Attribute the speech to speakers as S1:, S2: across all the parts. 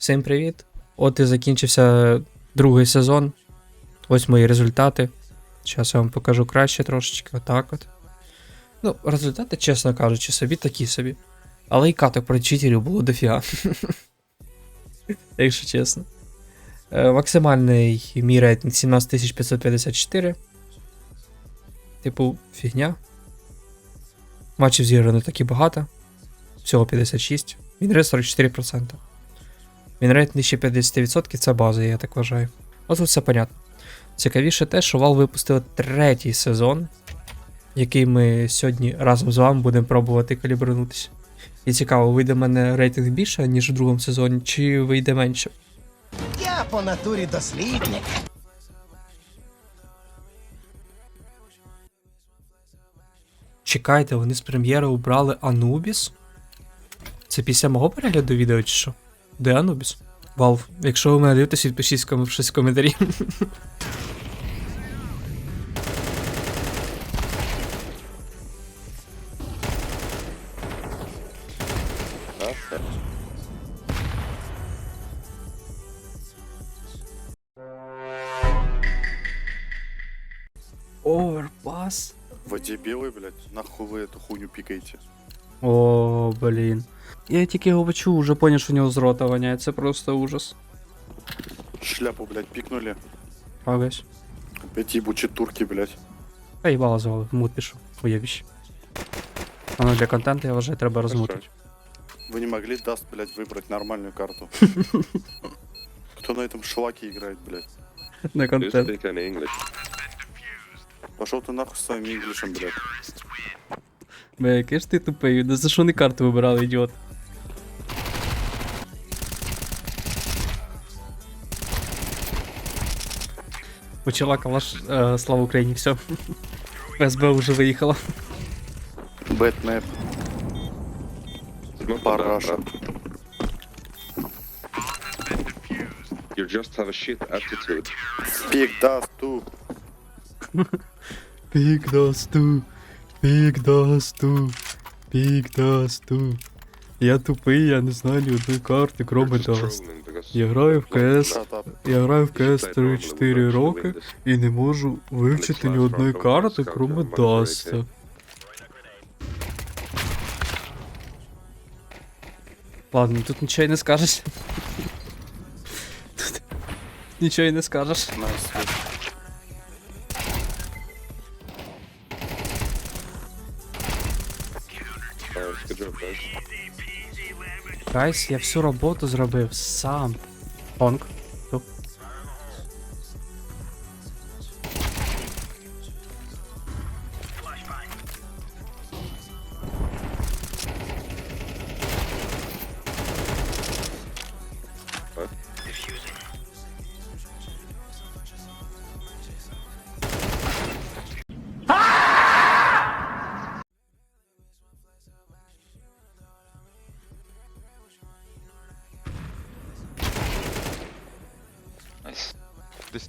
S1: Всім привіт! От і закінчився другий сезон. Ось мої результати. Зараз я вам покажу краще трошечки. Отак от. Ну, результати, чесно кажучи, собі такі собі. Але і каток про читерів було дофіга. Якщо чесно. Е, максимальний мій рейтинг 17554. Типу, фігня. Матчів зіграно так і багато. Всього 56. Вінрейт 44%. Вінрейт нижче 50% це база, я так вважаю. От тут все понятно. Цікавіше те, що Valve випустили третій сезон, який ми сьогодні разом з вами будемо пробувати калібрнутися. І цікаво, вийде в мене рейтинг більше, ніж у другому сезоні, чи вийде менше.
S2: Я по натурі дослідник.
S1: Чекайте, вони з прем'єри убрали Anubis? Це після мого перегляду відео чи що? Де Anubis? Valve, якщо ви мене дивитесь, відпишіть в ком- щось в коментарі. Оверпас.
S3: В воде белый, блядь, нахуй вы эту хуйню пикаете?
S1: О, блін. Я тільки його почув, уже поняв, що у нього з рота воняє, це просто ужас.
S3: Шляпу, блядь, пикнули.
S1: Пагась.
S3: Опять ебучие турки, блядь.
S1: Та їбало звали, в мут пішов, уєбіще. Воно для контенту, я вважаю, треба розмутити.
S3: Вы не могли даст, блядь, выбрать нормальную карту? Кто на этом шлаке играет, блядь?
S1: На
S4: Do you
S1: контент.
S4: speak any English?
S3: Пошел ты нахуй с своим инглишем, блядь.
S1: Бля, який ж ти тупий, да за що не карту вибирали, ідіот? Почала калаш, е, слава Україні, все. СБ уже виїхала.
S4: It's not
S3: Параша.
S4: You just have a shit attitude.
S3: Пик даст ту.
S1: Пік дасту, пік дасту, пік дасту. Я тупий, я не знаю ні одної карти, кроме даст. Я граю в КС, я граю в КС 3-4 роки і не можу вивчити ні одної карти, кроме Даста. Ладно, тут нічого й не скажеш. Тут нічого й не скажеш.
S3: Nice.
S1: Гайс, я всю роботу зробив сам. Понк.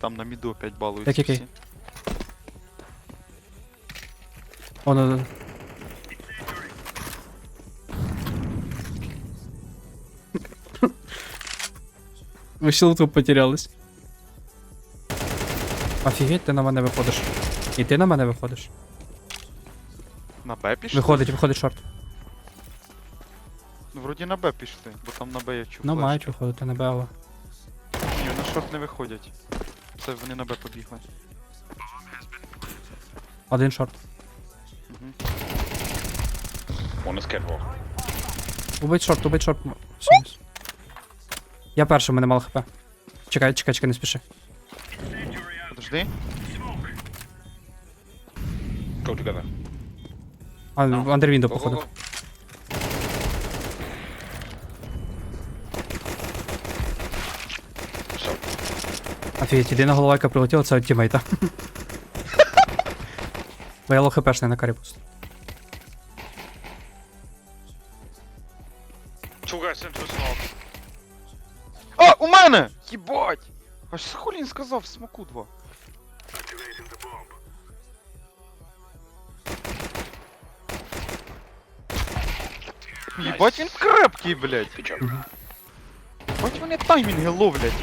S5: Там на міду опять балують.
S1: Так, який? О, ну, ну. Ви ще тут потерялись. Офігеть, ти на мене виходиш. І ти на мене виходиш.
S5: На Б пішли?
S1: Виходить, виходить шорт.
S5: Ну, вроді на Б пішли, бо там на Б я чув.
S1: Ну, мають виходити на Бео.
S5: Ні, на шорт не виходять. Це вони на Б побігли.
S1: Один шорт.
S5: Угу.
S1: Убить шорт, убить шорт. Все. Я перший, у мене мало хп. Чекай, чекай, чекай, не спіши.
S5: Подожди.
S1: А, в андервіндо,
S4: Go, go,
S1: походу. Офігеть, єдина голова, яка прилетіла, це від тімейта. Бо я на карі просто.
S5: А, у мене! Єбать! Аж з хулін сказав, смоку два. Єбать він крепкий, блядь. Хоч вони таймінги ловлять.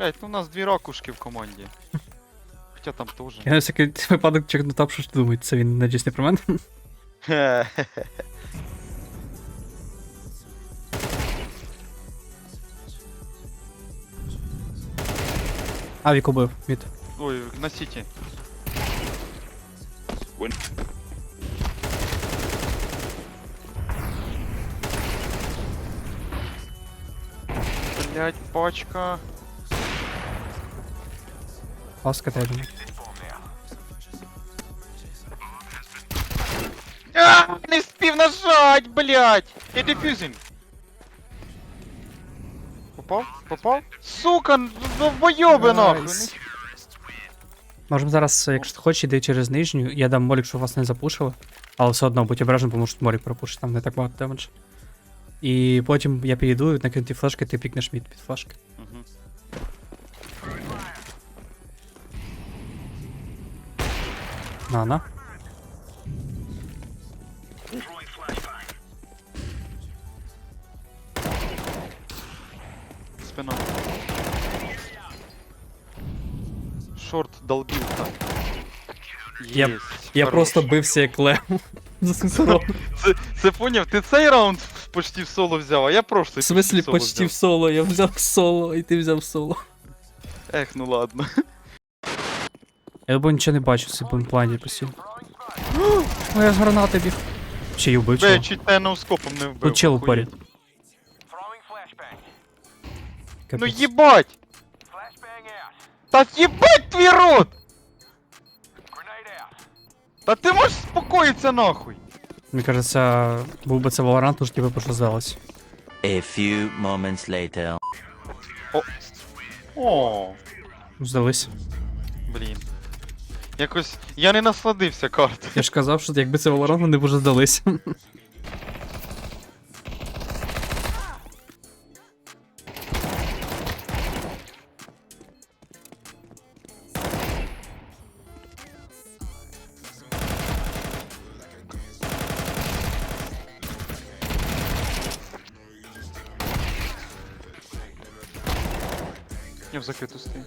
S5: Блять, ну у нас дві ракушки в команді. Хоча там теж.
S1: Я на всякий випадок чекну тап, що ж думають, це він не про мене.
S5: Хе-хе-хе.
S1: А, віку бив, від.
S5: Ой, на сіті. Блять, пачка.
S1: Ласка.
S5: А, не встиг нажать, блять! Я дефюзинг. Попав? Попав? Сука, довбойоби нахуй!
S1: Найс. Можемо зараз, якщо ти хочеш, йди через нижню. Я дам молік, щоб вас не запушили. Але все одно будь обережним, тому що молік пропушить, там не так багато демедж. І потім я підійду, накину ті флешки, ти пікнеш мід під флешки.
S5: Мгм.
S1: На, на.
S5: Спина. Шорт долбилка.
S1: Я-
S5: Єсть,
S4: Я
S5: хорош.
S4: просто бився як лев. За сенсором.
S5: Це, це поняв, ти цей раунд почти в соло взяв, а я прошлий
S4: В смислі почти в соло, я взяв соло, і ти взяв соло.
S5: Ех, ну ладно.
S1: Я бо нічого не бачу в цьому плані постійно. О, я з гранати біг. Чи й убив
S5: Бля, я
S1: чого?
S5: чуть тебе скопом не вбив.
S1: Тут чел
S5: охуєть.
S1: упорі.
S5: Ну
S1: Капець.
S5: їбать! Та їбать твій рот! Та ти можеш спокоїтися нахуй!
S1: Мені кажеться, був би це Valorant, то ж тебе просто здалось.
S6: A few moments later.
S5: О,
S1: Здались.
S5: блін. Якось я не насладився картою.
S4: Я ж казав, що якби це Valorant, вони б уже здались.
S5: Я в закриту стою.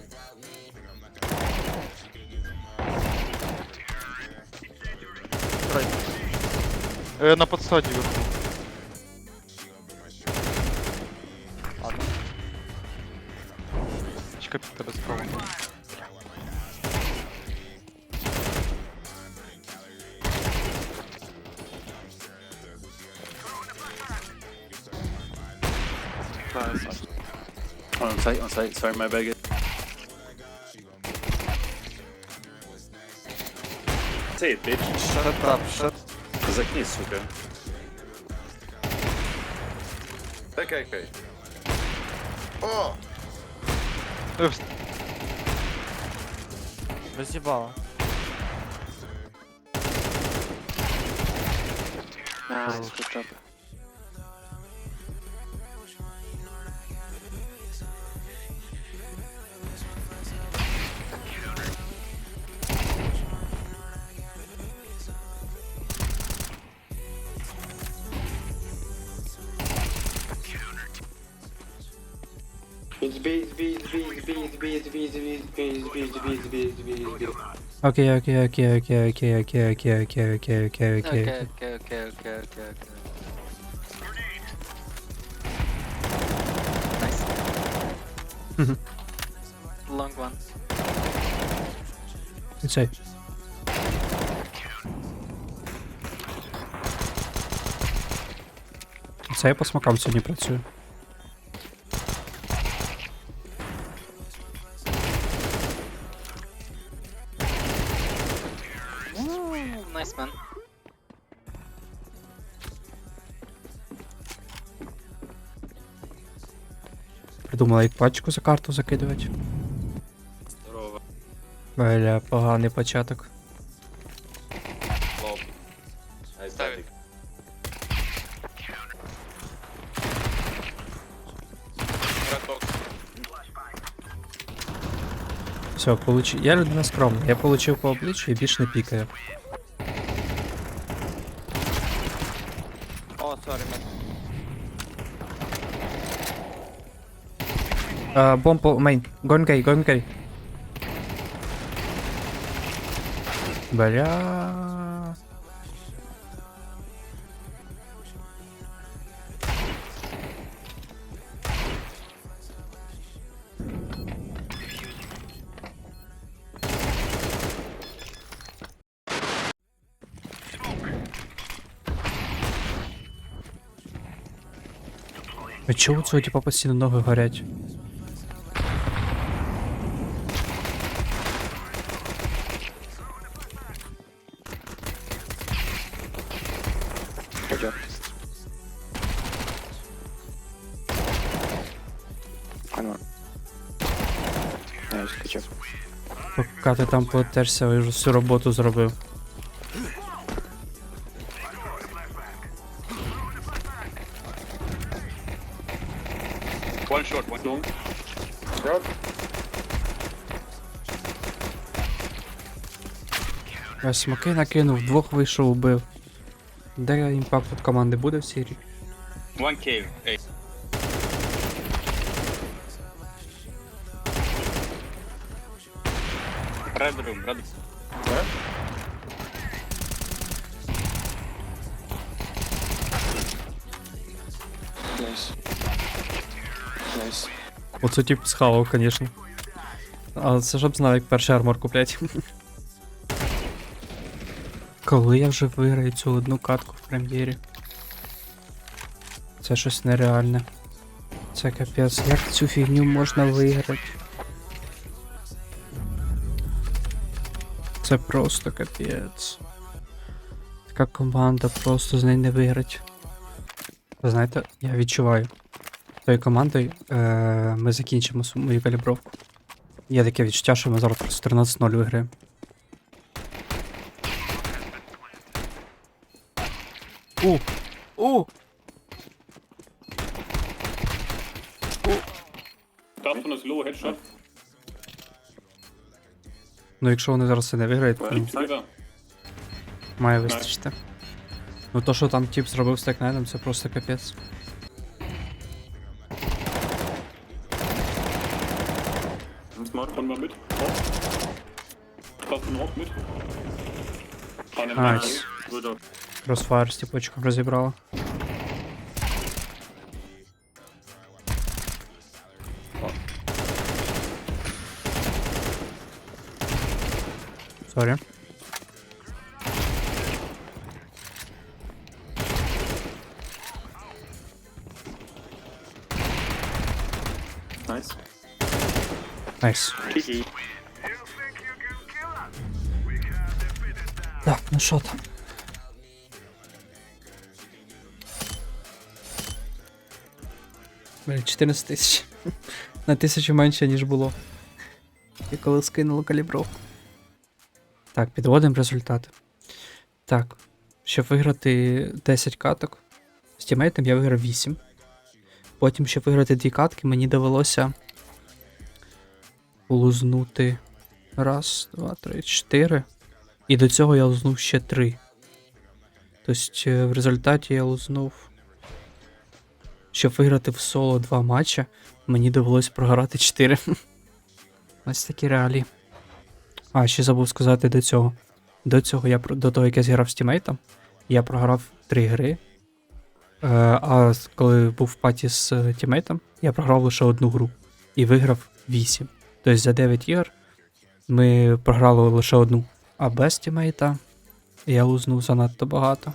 S5: Е, на подсаді вверху. Чекай під тебе справа.
S3: On site, on site, sorry, my bag. Say it, bitch. Shut up, shut. Закинь, сука. Такай, кай. О!
S5: Упс. Разъебало.
S7: А, вот так.
S1: Окей, окей, окей, окей, окей, окей, окей, окей, окей, окей, окей.
S7: Окей, окей, окей, окей, окей, окей. Найс.
S1: Мгм.
S7: Long one.
S1: І цей. Це я по смакам сьогодні працюю. Придумала, як пачку за карту закидувати.
S3: Здорово.
S4: Бля, поганий початок.
S3: Лоб. Айстатик.
S4: Все, получи. Я людина скромна. Я получив по обличчю і більш не пікаю.
S7: О, sorry, man.
S1: А, бомбу, мейн. Гонгей, гонгей. Бля. А чого у цього типа постійно ноги горять? Поки ти там потерся, я вже всю роботу зробив. Я смоки накинув, двох вийшов, убив. Де імпакт від команди буде в серії?
S8: One cave. Hey. Red room, red
S1: Оце тип схавав, звісно. Але це щоб знав, як перший армор куплять. Коли я вже виграю цю одну катку в прем'єрі? Це щось нереальне. Це капець. Як цю фігню можна виграти? Це просто капець. Така команда просто з неї не виграть. Ви знаєте, я відчуваю. Тою командою е, ми закінчимо мою калібровку. Є таке відчуття, що ми зараз просто 13-0 виграємо. У! У! Ну, якщо вони зараз це не виграють, то має вистачити. Ну то, що там тип зробив з текнайном, це просто капець. Найс. Crossfire з тіпочком розібрала. Сорі. Найс. Так, ну що там? Бля, 14 тисяч. На тисячу менше, ніж було. І коли скинуло калібровку. Так, підводимо результати. Так. Щоб виграти 10 каток, з тімейтом я виграв 8. Потім, щоб виграти 2 катки, мені довелося лузнути. Раз, два, три, чотири. І до цього я лузнув ще 3. Тобто, е, в результаті я лузнув. Щоб виграти в соло 2 матча, мені довелось програти 4. Ось такі реалії. А, ще забув сказати до цього. До цього я до того, як я зіграв з тімейтом, я програв 3 гри. Е, а коли був в паті з е, тімейтом, я програв лише одну гру і виграв 8. Тобто за 9 ігор ми програли лише одну. А без тімейта я лузнув занадто багато.